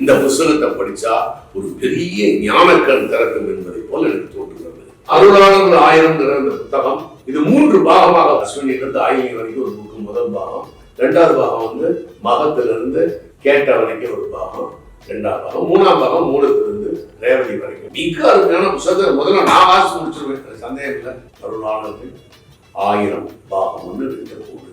இந்த புஸ்தகத்தை படிச்சா ஒரு பெரிய ஞானக்கண் திறக்கும் என்பதை போல எனக்கு தோன்றுகிறது அருளாளர்கள் ஆயிரம் இந்த புத்தகம். இது மூன்று பாகமாக அஸ்வினிலிருந்து ஆயிரம் வரைக்கும் ஒரு புக்கு. முதல் பாகம். ரெண்டாவது பாகம் வந்து மகத்திலிருந்து கேட்ட வரைக்கும் ஒரு பாகம். ரெண்டாம் பாகம். மூணாம் பாகம் மூலத்திலிருந்து ரேவதி வரைக்கும். மிக அருமையான புத்தகத்தை முதல்ல நான் வாசி முடிச்சிருவேன். சந்தேகம் இல்லை. அருளாளர்கள் ஆயிரம் பாகம் ஒன்று ரெண்டு மூணு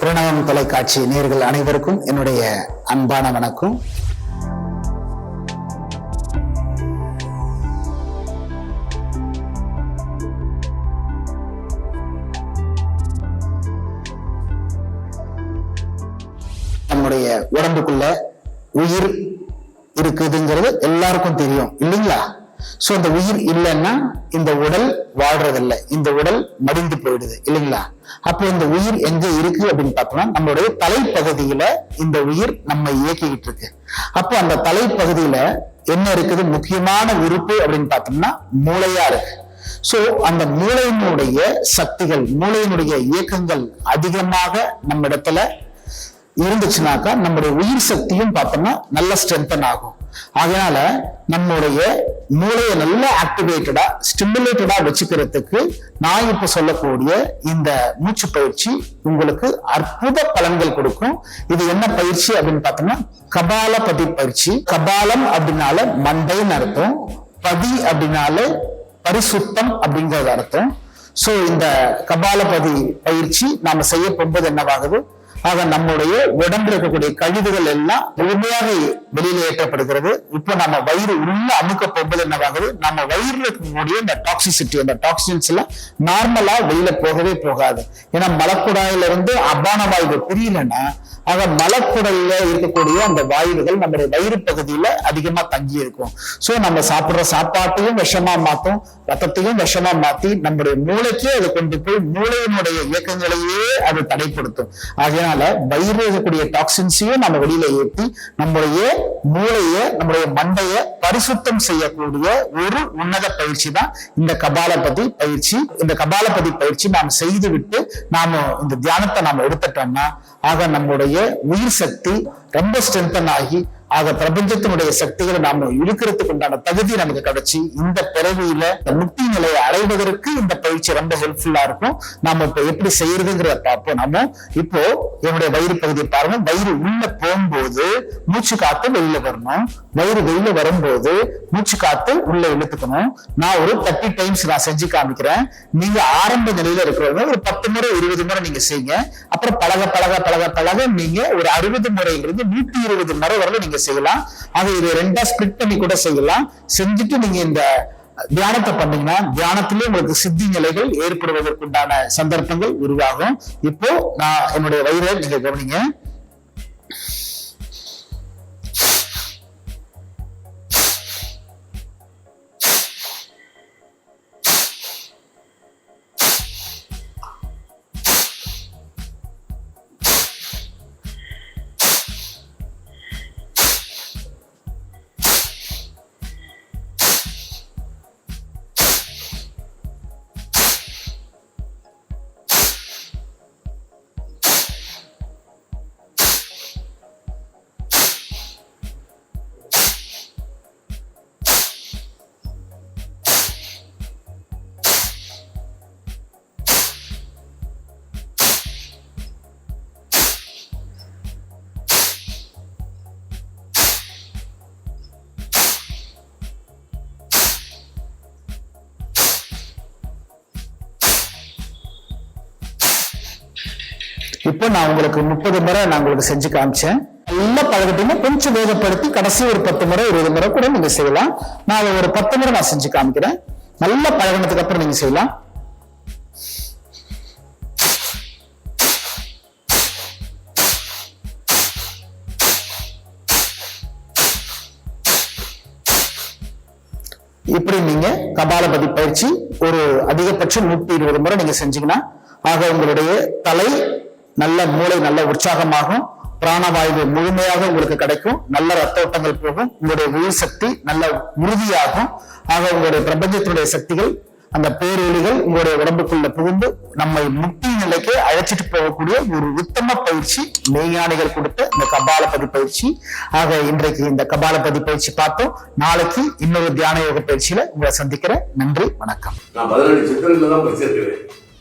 பிரணவம் தொலைக்காட்சி நேர்கள் அனைவருக்கும் என்னுடைய அன்பான வணக்கம். நம்முடைய உடம்புக்குள்ள உயிர் இருக்குதுங்கிறது எல்லாருக்கும் தெரியும் இல்லைங்களா? ஸோ அந்த உயிர் இல்லைன்னா இந்த உடல் வாழ்றதில்லை. இந்த உடல் மடிந்து போயிடுது இல்லைங்களா? அப்போ இந்த உயிர் எங்க இருக்கு அப்படின்னு பார்த்தோம்னா நம்மளுடைய தலைப்பகுதியில இந்த உயிர் நம்ம இயக்கிக்கிட்டு இருக்கு. அப்போ அந்த தலைப்பகுதியில என்ன இருக்குது? முக்கியமான உறுப்பு அப்படின்னு பார்த்தோம்னா மூளையா இருக்கு. ஸோ அந்த மூளையினுடைய சக்திகள் மூளையினுடைய இயக்கங்கள் அதிகமாக நம்ம இடத்துல இருந்துச்சுனாக்கா நம்முடைய உயிர் சக்தியும் பார்த்தோம்னா நல்ல ஸ்ட்ரென்தன் ஆகும். அதனால நம்முடைய மூளையை நல்ல ஆக்டிவேட்டடா ஸ்டிமுலேட்டடா வச்சுக்கிறதுக்கு நான் இப்ப சொல்லக்கூடிய இந்த மூச்சு பயிற்சி உங்களுக்கு அற்புத பலன்கள் கொடுக்கும். இது என்ன பயிற்சி அப்படின்னு பார்த்தோம்னா கபாலபதி பயிற்சி கபாலம் அப்படின்னால மண்டைன்னு அர்த்தம். பதி அப்படின்னால பரிசுத்தம் அப்படிங்கிறது அர்த்தம். சோ இந்த கபாலபதி பயிற்சி நாம செய்ய போகும்போது என்னவாகுது? ஆக நம்முடைய உடம்பு இருக்கக்கூடிய கழிவுகள் எல்லாம் முழுமையாக வெளியில ஏற்றப்படுகிறது இப்போ நம்ம வயிறு உள்ள அமுக்க போகும்போது என்னவாகுது நம்ம வயிறுல இருக்கக்கூடிய இந்த டாக்ஸிசிட்டி அந்த டாக்ஸின்ஸ் எல்லாம் நார்மலா வெளியில போகவே போகாது. ஏன்னா மலக்குடாயில இருந்து அபான வாயு பிரியலன்னா ஆக மலக்குடல்ல இருக்கக்கூடிய அந்த வாயுகள் நம்முடைய வயிறு பகுதியில அதிகமா தங்கி இருக்கும். சோ நம்ம சாப்பிடுற சாப்பாட்டையும் விஷமா மாத்தும் ரத்தத்தையும் விஷமா மாத்தி நம்முடைய மூளைக்கே அதை கொண்டு போய் மூளையினுடைய இயக்கங்களையே அது தடைப்படுத்தும். அதனால வயிறு இருக்கக்கூடிய டாக்ஸின்ஸையும் நம்ம வெளியில ஏற்றி நம்முடைய மூளைய நம்முடைய மண்டைய பரிசுத்தம் செய்யக்கூடிய ஒரு உன்னத பயிற்சி தான் இந்த கபாலபதி பயிற்சி. இந்த கபாலபதி பயிற்சி நாம் செய்து விட்டு நாம இந்த தியானத்தை நாம எடுத்துட்டோம்னா ஆக நம்முடைய உயிர் சக்தி ரொம்ப ஸ்ட்ரென்தன் ஆகி ஆக பிரபஞ்சத்தினுடைய சக்திகளை நாம இழுக்கிறதுக்கு உண்டான தகுதி நமக்கு கிடைச்சி இந்த பிறவியில இந்த முக்தி நிலையை அடைவதற்கு இந்த பயிற்சி ரொம்ப ஹெல்ப்ஃபுல்லா இருக்கும். நாம இப்ப எப்படி செய்யறதுங்கிறத பார்ப்போம். நாம இப்போ என்னுடைய வயிறு பகுதியை பாருங்க. வயிறு உள்ள போகும்போது மூச்சு காத்து வெளியில வரணும். வயிறு வெளியில வரும்போது மூச்சு காத்து உள்ள இழுத்துக்கணும். நான் ஒரு தேர்ட்டி டைம்ஸ் நான் செஞ்சு காமிக்கிறேன். நீங்க ஆரம்ப நிலையில இருக்கிறவங்க ஒரு பத்து முறை இருபது முறை நீங்க செய்யுங்க. அப்புறம் பழக பழக பழக பழக நீங்க ஒரு அறுபது முறையிலிருந்து நூத்தி இருபது முறை வரல நீங்க செய்யலாம். ஆக இது ரெண்டா ஸ்பிளிட் பண்ணி கூட செய்யலாம். செஞ்சுட்டு நீங்க இந்த தியானத்தை பண்ணீங்கன்னா தியானத்திலே உங்களுக்கு சித்தி நிலைகள் ஏற்படுவதற்குண்டான சந்தர்ப்பங்கள் உருவாகும். இப்போ நான் என்னுடைய வயிறை நீங்க கவனிங்க. இப்போ நான் உங்களுக்கு முப்பது முறை நான் உங்களுக்கு செஞ்சு காமிச்சேன். நல்லா பழகிட்டீங்க. கொஞ்சம் வேகப்படுத்தி கடைசி ஒரு பத்து முறை இருபது முறை கூட நீங்க செய்யலாம். நான் ஒரு பத்து முறை நான் செஞ்சு காமிக்கிறேன். நல்லா பழகினதுக்கு அப்புறம் நீங்க செய்யலாம். இப்படி நீங்க கபாலபதி பயிற்சி ஒரு அதிகபட்சம் நூத்தி இருபது முறை நீங்க செஞ்சீங்கன்னா ஆக உங்களுடைய தலை நல்ல மூளை நல்ல உற்சாகமாகும் பிராணவாயு முழுமையாக உங்களுக்கு கிடைக்கும். நல்ல ரத்த ஓட்டங்கள் போகும். உங்களுடைய உயிர் சக்தி நல்ல உறுதியாகும். ஆக உங்களுடைய பிரபஞ்சத்தினுடைய சக்திகள் அந்த பேரொலிகள் உங்களுடைய உடம்புக்குள்ள புகுந்து நம்மை முக்தி நிலைக்கு அழைச்சிட்டு போகக்கூடிய ஒரு உத்தம பயிற்சி மெய்ஞானிகள் கொடுத்த இந்த கபாலபதி பயிற்சி. ஆக இன்றைக்கு இந்த கபாலபதி பயிற்சி பார்த்தோம். நாளைக்கு இன்னொரு தியான யோக பயிற்சியில உங்களை சந்திக்கிறேன். நன்றி வணக்கம். நான் பதினெட்டு படிச்சிருக்கிறேன்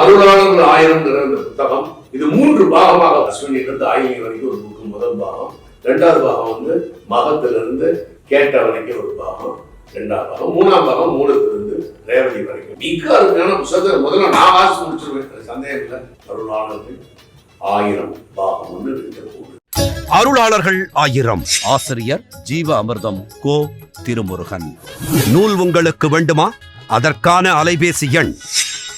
அருளாளர்கள் ஆயிரம் இந்த புத்தகம். இது மூன்று பாகமாக அஸ்வினிலிருந்து ஆயிரம் வரைக்கும் ஒரு புக்கு. முதல் பாகம் ரெண்டாவது பாகம் வந்து மகத்திலிருந்து கேட்ட வரைக்கும் ஒரு பாகம். ரெண்டாம் பாகம் மூணாம் பாகம் மூலத்திலிருந்து ரேவதி வரைக்கும். மிக அருமையான புத்தகத்தை முதல்ல நான் வாசி முடிச்சிருவேன். சந்தேகம் இல்லை. அருளாளர்கள் ஆயிரம் பாகம் ஒன்று ரெண்டு அருளாளர்கள் ஆயிரம். ஆசிரியர் ஜீவ அமிர்தம் கோ திருமுருகன். நூல் உங்களுக்கு வேண்டுமா? அதற்கான அலைபேசி எண்